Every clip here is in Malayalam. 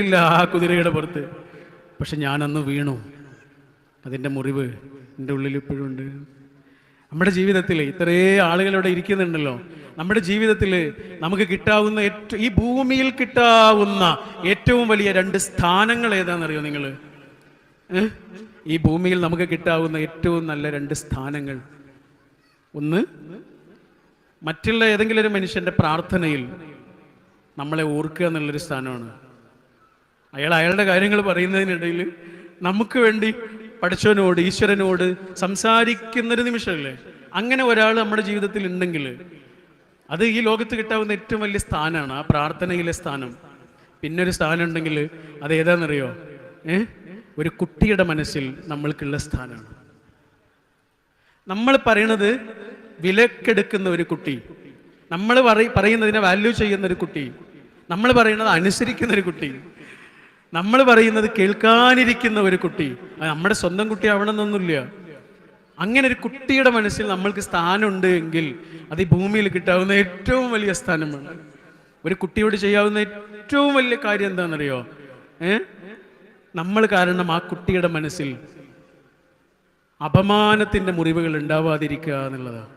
ഇല്ല ആ കുതിരയുടെ പുറത്ത്. പക്ഷെ ഞാനന്ന് വീണു. അതിന്റെ മുറിവ് എന്റെ ഉള്ളിൽ ഇപ്പോഴും ഉണ്ട്. നമ്മുടെ ജീവിതത്തിൽ ഇത്രേ ആളുകൾ ഇവിടെ ഇരിക്കുന്നുണ്ടല്ലോ. നമ്മുടെ ജീവിതത്തിൽ നമുക്ക് കിട്ടാവുന്ന ഏറ്റവും ഈ ഭൂമിയിൽ കിട്ടാവുന്ന ഏറ്റവും വലിയ രണ്ട് സ്ഥാനങ്ങൾ ഏതാണെന്നറിയോ നിങ്ങൾ? ഈ ഭൂമിയിൽ നമുക്ക് കിട്ടാവുന്ന ഏറ്റവും നല്ല രണ്ട് സ്ഥാനങ്ങൾ. ഒന്ന് മറ്റുള്ള ഏതെങ്കിലും ഒരു മനുഷ്യന്റെ പ്രാർത്ഥനയിൽ നമ്മളെ ഓർക്കുക എന്നുള്ളൊരു സ്ഥാനമാണ്. അയാൾ അയാളുടെ കാര്യങ്ങൾ പറയുന്നതിനിടയിൽ നമുക്ക് വേണ്ടി പഠിച്ചവനോട് ഈശ്വരനോട് സംസാരിക്കുന്നൊരു നിമിഷമല്ലേ? അങ്ങനെ ഒരാൾ നമ്മുടെ ജീവിതത്തിൽ ഉണ്ടെങ്കിൽ അത് ഈ ലോകത്ത് കിട്ടാവുന്ന ഏറ്റവും വലിയ സ്ഥാനമാണ് ആ പ്രാർത്ഥനയിലെ സ്ഥാനം. പിന്നെ ഒരു സ്ഥാനം ഉണ്ടെങ്കിൽ അത് ഏതാണെന്നറിയോ? ഏ? ഒരു കുട്ടിയുടെ മനസ്സിൽ നമ്മൾക്കുള്ള സ്ഥാനമാണ്. നമ്മൾ പറയണത് വിലക്കെടുക്കുന്ന ഒരു കുട്ടി. നമ്മൾ പറയുന്നതിനെ വാല്യൂ ചെയ്യുന്ന ഒരു കുട്ടി. നമ്മൾ പറയുന്നത് അനുസരിക്കുന്ന ഒരു കുട്ടി. നമ്മൾ പറയുന്നത് കേൾക്കാനിരിക്കുന്ന ഒരു കുട്ടി. അത് നമ്മുടെ സ്വന്തം കുട്ടി ആവണമെന്നൊന്നുമില്ല അങ്ങനെ ഒരു കുട്ടിയുടെ മനസ്സിൽ നമ്മൾക്ക് സ്ഥാനമുണ്ട് എങ്കിൽ അത് ഈ ഭൂമിയിൽ കിട്ടാവുന്ന ഏറ്റവും വലിയ സ്ഥാനമാണ്. ഒരു കുട്ടിയോട് ചെയ്യാവുന്ന ഏറ്റവും വലിയ കാര്യം എന്താണെന്നറിയോ? ഏ? നമ്മൾ കാരണം ആ കുട്ടിയുടെ മനസ്സിൽ അപമാനത്തിന്റെ മുറിവുകൾ ഉണ്ടാവാതിരിക്കുക എന്നുള്ളതാണ്.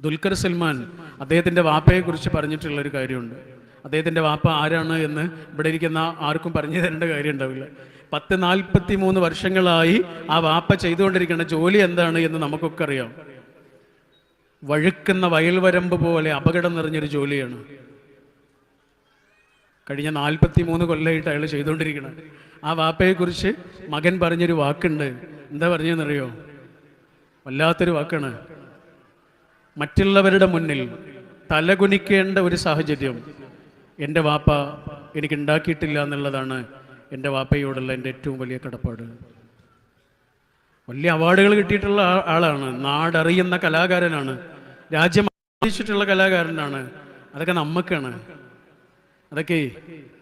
ദുൽഖർ സൽമാൻ അദ്ദേഹത്തിന്റെ വാപ്പയെ കുറിച്ച് പറഞ്ഞിട്ടുള്ള ഒരു കാര്യമുണ്ട്. അദ്ദേഹത്തിന്റെ വാപ്പ ആരാണ് എന്ന് ഇവിടെ ഇരിക്കുന്ന ആർക്കും പറഞ്ഞു തരേണ്ട കാര്യം ഉണ്ടാവില്ല. പത്ത് നാൽപ്പത്തി മൂന്ന് വർഷങ്ങളായി ആ വാപ്പ ചെയ്തുകൊണ്ടിരിക്കുന്ന ജോലി എന്താണ് എന്ന് നമുക്കൊക്കെ അറിയാം. വഴുക്കുന്ന വയൽവരമ്പ് പോലെ അപകടം നിറഞ്ഞൊരു ജോലിയാണ്. കഴിഞ്ഞ നാൽപ്പത്തി മൂന്ന് കൊല്ലമായിട്ട് അയാൾ ചെയ്തുകൊണ്ടിരിക്കണം ആ വാപ്പയെക്കുറിച്ച് മകൻ പറഞ്ഞൊരു വാക്കുണ്ട്. എന്താ പറഞ്ഞതെന്നറിയോ? വല്ലാത്തൊരു വാക്കാണ്. മറ്റുള്ളവരുടെ മുന്നിൽ തലകുനിക്കേണ്ട ഒരു സാഹചര്യം. എന്റെ വാപ്പ എനിക്ക് ഉണ്ടാക്കിയിട്ടില്ല എന്നുള്ളതാണ് എന്റെ വാപ്പയോടുള്ള എന്റെ ഏറ്റവും വലിയ കടപ്പാട്. വലിയ അവാർഡുകൾ കിട്ടിയിട്ടുള്ള ആളാണ്. നാടറിയുന്ന കലാകാരനാണ്. രാജ്യം ആദരിച്ചിട്ടുള്ള കലാകാരനാണ്. അതൊക്കെ നമ്മക്കാണ്. അതൊക്കെ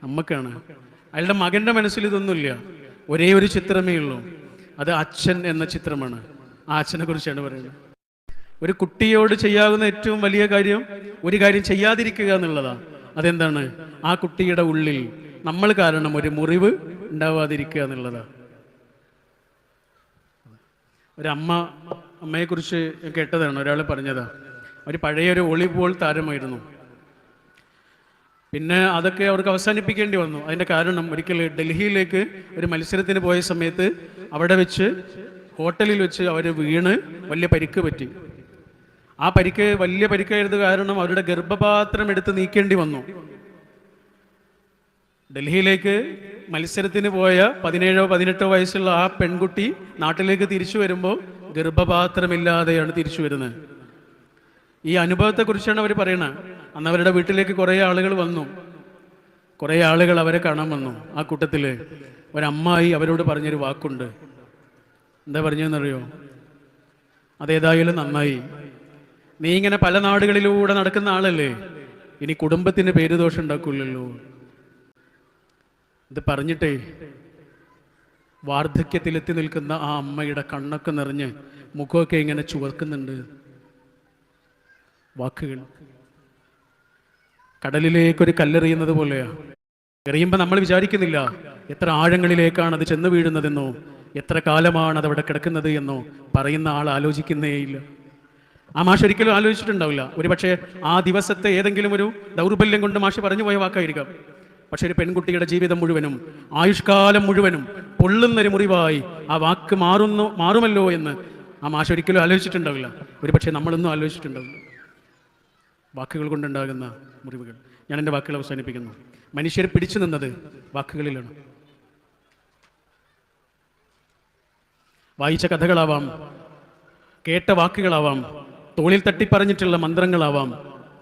നമ്മക്കാണ്. അയാളുടെ മകന്റെ മനസ്സിൽ ഇതൊന്നുമില്ല. ഒരേ ഒരു ചിത്രമേ ഉള്ളൂ. അത് അച്ഛൻ എന്ന ചിത്രമാണ്. ആ അച്ഛനെ കുറിച്ചാണ് പറയുന്നത്. ഒരു കുട്ടിയോട് ചെയ്യാവുന്ന ഏറ്റവും വലിയ കാര്യം ഒരു കാര്യം ചെയ്യാതിരിക്കുക എന്നുള്ളതാണ്. അതെന്താണ്? ആ കുട്ടിയുടെ ഉള്ളിൽ നമ്മൾ കാരണം ഒരു മുറിവ് ഉണ്ടാവാതിരിക്കുക എന്നുള്ളതാണ് ഒരമ്മ അമ്മയെക്കുറിച്ച് കേട്ടതാണ് ഒരാൾ പറഞ്ഞതാ. ഒരു പഴയ ഒരു വോളിബോൾ താരമായിരുന്നു. പിന്നെ അതൊക്കെ അവർക്ക് അവസാനിപ്പിക്കേണ്ടി വന്നു. അതിന്റെ കാരണം ഒരിക്കൽ ഡൽഹിയിലേക്ക് ഒരു മത്സരത്തിന് പോയ സമയത്ത് അവിടെ വെച്ച് ഹോട്ടലിൽ വെച്ച് അവർ വീണ് വലിയ പരിക്ക് പറ്റി. ആ പരിക്ക് വലിയ പരിക്കായത് കാരണം അവരുടെ ഗർഭപാത്രം എടുത്ത് നീക്കേണ്ടി വന്നു. ഡൽഹിയിലേക്ക് മത്സരത്തിന് പോയ പതിനേഴോ പതിനെട്ടോ വയസ്സുള്ള ആ പെൺകുട്ടി നാട്ടിലേക്ക് തിരിച്ചു വരുമ്പോൾ ഗർഭപാത്രമില്ലാതെയാണ് തിരിച്ചു വരുന്നത്. ഈ അനുഭവത്തെക്കുറിച്ചാണ് അവർ പറയണത്. അന്ന് അവരുടെ വീട്ടിലേക്ക് കുറേ ആളുകൾ വന്നു. കുറേ ആളുകൾ അവരെ കാണാൻ വന്നു ആ കൂട്ടത്തിൽ ഒരമ്മായി അവരോട് പറഞ്ഞൊരു വാക്കുണ്ട്. എന്താ പറഞ്ഞതെന്നറിയോ? അതേതായാലും നന്നായി. നീ ഇങ്ങനെ പല നാടുകളിലൂടെ നടക്കുന്ന ആളല്ലേ? ഇനി കുടുംബത്തിന് പേര് ദോഷം ഉണ്ടാക്കൂലല്ലോ ഇത് പറഞ്ഞിട്ടേ വാർദ്ധക്യത്തിലെത്തി നിൽക്കുന്ന ആ അമ്മയുടെ കണ്ണൊക്കെ നിറഞ്ഞ് മുഖമൊക്കെ ഇങ്ങനെ ചുവക്കുന്നുണ്ട് വാക്കുകൾ. കടലിലേക്കൊരു കല്ലെറിയുന്നത് പോലെയാ. എറിയുമ്പോൾ നമ്മൾ വിചാരിക്കുന്നില്ല എത്ര ആഴങ്ങളിലേക്കാണ് അത് ചെന്ന് വീഴുന്നതെന്നോ എത്ര കാലമാണ് അത് അവിടെ കിടക്കുന്നത് എന്നോ പറയുന്ന ആൾ ആലോചിക്കുന്നേയില്ല. ആ മാഷ് ഒരിക്കലും ആലോചിച്ചിട്ടുണ്ടാവില്ല. ഒരു പക്ഷേ ആ ദിവസത്തെ ഏതെങ്കിലും ഒരു ദൗർബല്യം കൊണ്ട് മാഷ് പറഞ്ഞു പോയ വാക്കായിരിക്കാം. പക്ഷേ ഒരു പെൺകുട്ടിയുടെ ജീവിതം മുഴുവനും ആയുഷ്കാലം മുഴുവനും പൊള്ളുന്നൊരു മുറിവായി ആ വാക്ക് മാറുന്നു മാറുമല്ലോ എന്ന് ആ മാഷ് ഒരിക്കലും ആലോചിച്ചിട്ടുണ്ടാവില്ല. ഒരു പക്ഷേ നമ്മളൊന്നും ആലോചിച്ചിട്ടുണ്ടാവില്ല. വാക്കുകൾ കൊണ്ടുണ്ടാകുന്ന മുറിവുകൾ. ഞാൻ എന്റെ വാക്കുകൾ അവസാനിപ്പിക്കുന്നു. മനുഷ്യർ പിടിച്ചു നിന്നത് വാക്കുകളിലാണ്. വായിച്ച കഥകളാവാം കേട്ട വാക്കുകളാവാം തോളിൽ തട്ടിപ്പറഞ്ഞിട്ടുള്ള മന്ത്രങ്ങളാവാം.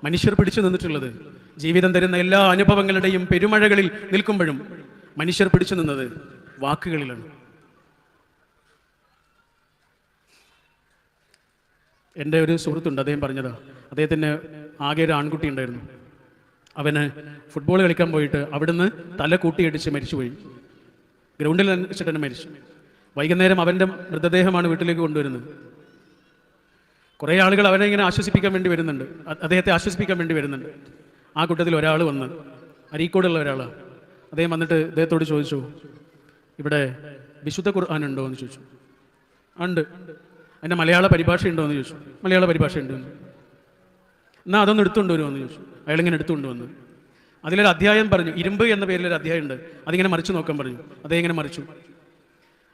മനുഷ്യർ പിടിച്ചു നിന്നിട്ടുള്ളത്. ജീവിതം തരുന്ന എല്ലാ അനുഭവങ്ങളുടെയും പെരുമഴകളിൽ നിൽക്കുമ്പോഴും മനുഷ്യർ പിടിച്ചു നിന്നത് വാക്കുകളിലാണ്. എന്റെ ഒരു സുഹൃത്തുണ്ട് അദ്ദേഹം പറഞ്ഞതാ. അദ്ദേഹത്തിന് ആകെ ഒരു ആൺകുട്ടി ഉണ്ടായിരുന്നു. അവന് ഫുട്ബോൾ കളിക്കാൻ പോയിട്ട് അവിടുന്ന് തല കൂട്ടിയടിച്ച് മരിച്ചുപോയി. ഗ്രൗണ്ടിൽ വെച്ചിട്ട് തന്നെ മരിച്ചു. വൈകുന്നേരം അവന്റെ മൃതദേഹമാണ് വീട്ടിലേക്ക് കൊണ്ടുവരുന്നത്. കുറേ ആളുകൾ അവരെ ഇങ്ങനെ ആശ്വസിപ്പിക്കാൻ വേണ്ടി വരുന്നുണ്ട്. അദ്ദേഹത്തെ ആശ്വസിപ്പിക്കാൻ വേണ്ടി വരുന്നുണ്ട്. ആ കൂട്ടത്തിൽ ഒരാൾ വന്ന് അരീക്കോടുള്ള ഒരാളാണ് അദ്ദേഹം വന്നിട്ട് അദ്ദേഹത്തോട് ചോദിച്ചു ഇവിടെ വിശുദ്ധ ഖുർആൻ ഉണ്ടോ? എന്ന് ചോദിച്ചു. ഉണ്ട്. അതിന്റെ മലയാള പരിഭാഷ ഉണ്ടോ? എന്ന് ചോദിച്ചു. മലയാള പരിഭാഷ ഉണ്ട്. എന്ന്. എന്നാൽ അതൊന്ന് എടുത്തുകൊണ്ട് വരുമോ എന്ന് ചോദിച്ചു. അയാളിങ്ങനെ എടുത്തുകൊണ്ട് വന്ന്. അതിലൊരു അധ്യായം പറഞ്ഞു. ഇരുമ്പ് എന്ന പേരിലൊരു അധ്യായം ഉണ്ട് അതിങ്ങനെ മറിച്ച് നോക്കാൻ പറഞ്ഞു. അദ്ദേഹം ഇങ്ങനെ മറിച്ചു.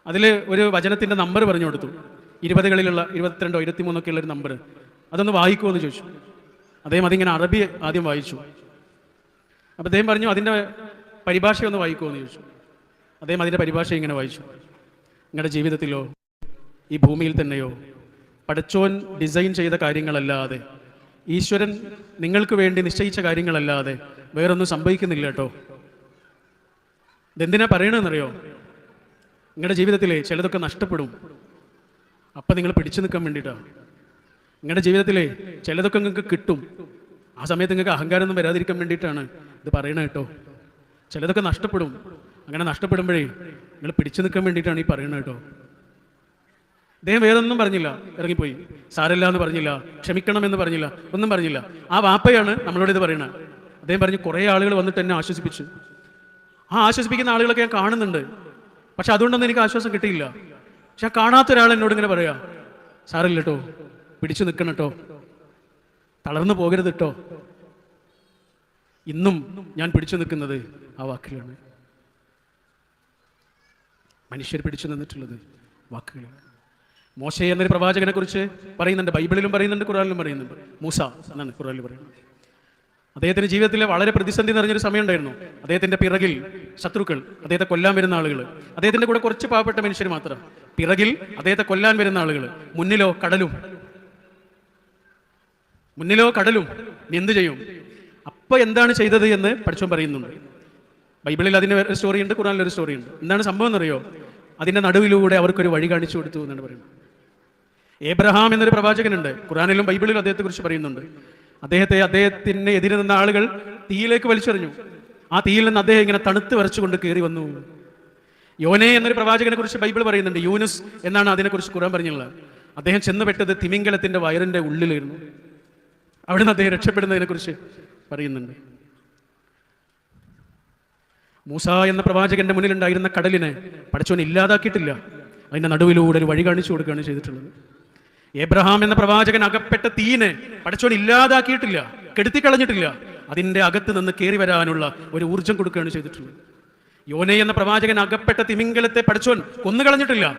അതിൽ ഒരു വചനത്തിന്റെ നമ്പർ പറഞ്ഞു കൊടുത്തു. ഇരുപതുകളിലുള്ള ഇരുപത്തിരണ്ടോ ഇരുപത്തിമൂന്നൊക്കെ ഉള്ള ഒരു നമ്പർ അതൊന്ന് വായിക്കുമോ എന്ന് ചോദിച്ചു. അദ്ദേഹം അതിങ്ങനെ അറബി ആദ്യം വായിച്ചു. അപ്പം അദ്ദേഹം പറഞ്ഞു അതിന്റെ പരിഭാഷ ഒന്ന് വായിക്കുമോ എന്ന് ചോദിച്ചു. അദ്ദേഹം അതിന്റെ പരിഭാഷ ഇങ്ങനെ വായിച്ചു. നിങ്ങളുടെ ജീവിതത്തിലോ ഈ ഭൂമിയിൽ തന്നെയോ പടച്ചോൻ ഡിസൈൻ ചെയ്ത കാര്യങ്ങളല്ലാതെ ഈശ്വരൻ നിങ്ങൾക്ക് വേണ്ടി നിശ്ചയിച്ച കാര്യങ്ങളല്ലാതെ വേറൊന്നും സംഭവിക്കുന്നില്ല കേട്ടോ ഇതെന്തിനാ പറയണമെന്നറിയോ നിങ്ങളുടെ ജീവിതത്തിലെ ചിലതൊക്കെ നഷ്ടപ്പെടും. അപ്പം നിങ്ങൾ പിടിച്ചു നിൽക്കാൻ വേണ്ടിയിട്ടാണ് നിങ്ങളുടെ ജീവിതത്തിലെ ചിലതൊക്കെ നിങ്ങൾക്ക് കിട്ടും. ആ സമയത്ത് നിങ്ങൾക്ക് അഹങ്കാരമൊന്നും വരാതിരിക്കാൻ വേണ്ടിയിട്ടാണ് ഇത് പറയണത് കേട്ടോ. ചിലതൊക്കെ നഷ്ടപ്പെടും. അങ്ങനെ നഷ്ടപ്പെടുമ്പോഴേ നിങ്ങൾ പിടിച്ചു നിൽക്കാൻ വേണ്ടിയിട്ടാണ് ഈ പറയണത് കേട്ടോ. അദ്ദേഹം വേറെ ഒന്നും പറഞ്ഞില്ല. ഇറങ്ങിപ്പോയി. സാരല്ല എന്ന് പറഞ്ഞില്ല. ക്ഷമിക്കണം എന്ന് പറഞ്ഞില്ല. ഒന്നും പറഞ്ഞില്ല. ആ വാപ്പയാണ് നമ്മളോട് ഇത് പറയുന്നത് അദ്ദേഹം പറഞ്ഞു കുറേ ആളുകൾ വന്നിട്ട് എന്നെ ആശ്വസിപ്പിച്ചു. ആ ആശ്വസിപ്പിക്കുന്ന ആളുകളൊക്കെ ഞാൻ കാണുന്നുണ്ട്. പക്ഷെ അതുകൊണ്ടൊന്നും എനിക്ക് ആശ്വാസം കിട്ടിയില്ല. പക്ഷെ കാണാത്ത ഒരാൾ എന്നോട് ഇങ്ങനെ പറയാ സാറില്ല കേട്ടോ പിടിച്ചു നിൽക്കണം കേട്ടോ തളർന്നു പോകരുത് കേട്ടോ ഇന്നും ഞാൻ പിടിച്ചു നിൽക്കുന്നത് ആ വാക്കുകളാണ്. മനുഷ്യർ പിടിച്ചു നിന്നിട്ടുള്ളത് വാക്കുകളാണ്. മോശ എന്നൊരു പ്രവാചകനെ കുറിച്ച് പറയുന്നുണ്ട് ബൈബിളിലും പറയുന്നുണ്ട് ഖുറാനിലും പറയുന്നുണ്ട്. മൂസ എന്നാണ് ഖുറാനിൽ പറയുന്നത്. അദ്ദേഹത്തിന്റെ ജീവിതത്തിൽ വളരെ പ്രതിസന്ധി നിറഞ്ഞൊരു സമയം ഉണ്ടായിരുന്നു അദ്ദേഹത്തിന്റെ പിറകിൽ ശത്രുക്കൾ അദ്ദേഹത്തെ കൊല്ലാൻ വരുന്ന ആളുകൾ. അദ്ദേഹത്തിന്റെ കൂടെ കുറച്ച് പാവപ്പെട്ട മനുഷ്യർ മാത്രം. പിറകിൽ അദ്ദേഹത്തെ കൊല്ലാൻ വരുന്ന ആളുകൾ. മുന്നിലോ കടലും. മുന്നിലോ കടലും. എന്ത് ചെയ്യും? അപ്പൊ എന്താണ് ചെയ്തത് എന്ന് പഠിച്ചോൻ പറയുന്നുണ്ട്. ബൈബിളിൽ അതിന് ഒരു സ്റ്റോറി ഉണ്ട് ഖുറാനിൽ ഒരു സ്റ്റോറി ഉണ്ട് എന്താണ് സംഭവം എന്നറിയോ? അതിന്റെ നടുവിലൂടെ അവർക്കൊരു വഴി കാണിച്ചു കൊടുത്തു എന്നാണ് പറയുന്നത്. ഏബ്രഹാം എന്നൊരു പ്രവാചകനുണ്ട്. ഖുറാനിലും ബൈബിളിലും അദ്ദേഹത്തെ കുറിച്ച് പറയുന്നുണ്ട്. അദ്ദേഹത്തെ അദ്ദേഹത്തിന് എതിരെ നിന്ന ആളുകൾ തീയിലേക്ക് വലിച്ചെറിഞ്ഞു. ആ തീയിൽ നിന്ന് അദ്ദേഹം ഇങ്ങനെ തണുത്ത് വരച്ചുകൊണ്ട് കയറി വന്നു. യോനെ എന്നൊരു പ്രവാചകനെ കുറിച്ച് ബൈബിൾ പറയുന്നുണ്ട്. യൂനുസ് എന്നാണ് അതിനെക്കുറിച്ച് കുറാൻ പറഞ്ഞുള്ളത് അദ്ദേഹം ചെന്നുപെട്ടത് തിമിംഗലത്തിന്റെ വയറിന്റെ ഉള്ളിലായിരുന്നു. അവിടുന്ന് അദ്ദേഹം രക്ഷപ്പെടുന്നതിനെ കുറിച്ച് പറയുന്നുണ്ട്. മൂസ എന്ന പ്രവാചകന്റെ മുന്നിലുണ്ടായിരുന്ന കടലിനെ പടച്ചോൻ ഇല്ലാതാക്കിയിട്ടില്ല. അതിന്റെ നടുവിലൂടെ ഒരു വഴി കാണിച്ചു കൊടുക്കുകയാണ് ചെയ്തിട്ടുള്ളത്. ഏബ്രഹാം എന്ന പ്രവാചകൻ അകപ്പെട്ട തീനെ പടച്ചോൻ ഇല്ലാതാക്കിയിട്ടില്ല കെടുത്തിക്കളഞ്ഞിട്ടില്ല. അതിന്റെ അകത്ത് നിന്ന് കയറി വരാനുള്ള ഒരു ഊർജം കൊടുക്കുകയാണ് ചെയ്തിട്ടുള്ളത്. യോനെ എന്ന പ്രവാചകൻ അകപ്പെട്ട തിമിംഗലത്തെ പടച്ചോൻ കൊന്നുകളഞ്ഞിട്ടില്ല.